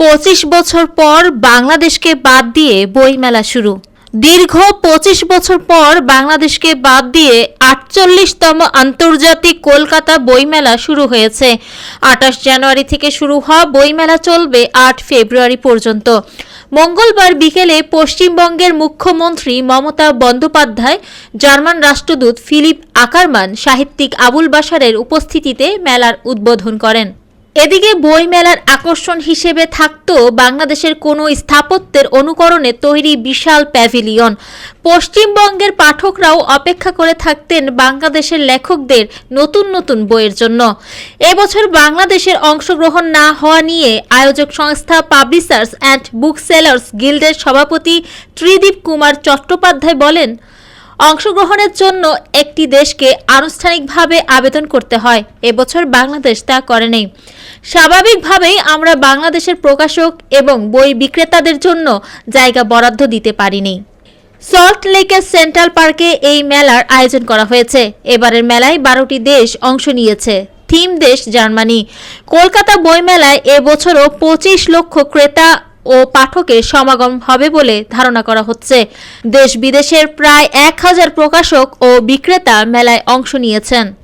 পঁচিশ বছর পর বাংলাদেশকে বাদ দিয়ে বইমেলা শুরু। দীর্ঘ পঁচিশ বছর পর বাংলাদেশকে বাদ দিয়ে আটচল্লিশতম আন্তর্জাতিক কলকাতা বইমেলা শুরু হয়েছে। আঠাশ জানুয়ারি থেকে শুরু হওয়া বইমেলা চলবে আট ফেব্রুয়ারি পর্যন্ত। মঙ্গলবার বিকেলে পশ্চিমবঙ্গের মুখ্যমন্ত্রী মমতা বন্দ্যোপাধ্যায়, জার্মান রাষ্ট্রদূত ফিলিপ আকারমান সাহিত্যিক আবুল বাশারের উপস্থিতিতে মেলার উদ্বোধন করেন। এদিকে বই মেলার আকর্ষণ হিসেবে থাকত বাংলাদেশের কোনো স্থাপত্যের অনুকরণে তৈরি বিশাল প্যাভিলিয়ন। পশ্চিমবঙ্গের পাঠকরাও অপেক্ষা করে থাকতেন বাংলাদেশের লেখকদের নতুন নতুন বইয়ের জন্য। এবছর বাংলাদেশের অংশগ্রহণ না হওয়া নিয়ে আয়োজক সংস্থা পাবলিশার্স অ্যান্ড বুক সেলার্স গিল্ডের সভাপতি ত্রিদীপ কুমার চট্টোপাধ্যায় বলেন অংশগ্রহণের জন্য একটি দেশকে আনুষ্ঠানিকভাবে আবেদন করতে হয়। এবছর বাংলাদেশ তা করেনি স্বাভাবিকভাবেই আমরা বাংলাদেশের প্রকাশক এবং বই বিক্রেতাদের জন্য জায়গা বরাদ্দ দিতে পারিনি। সল্ট লেকের সেন্ট্রাল পার্কে এই মেলার আয়োজন করা হয়েছে। এবারের মেলায় বারোটি দেশ অংশ নিয়েছে। থিম দেশ জার্মানি। কলকাতা বইমেলায় এবছরও পঁচিশ লক্ষ ক্রেতা ও পাঠকের সমাগম হবে বলে ধারণা করা হচ্ছে। দেশ বিদেশের প্রায় এক হাজার প্রকাশক ও বিক্রেতা মেলায় অংশ নিয়েছেন।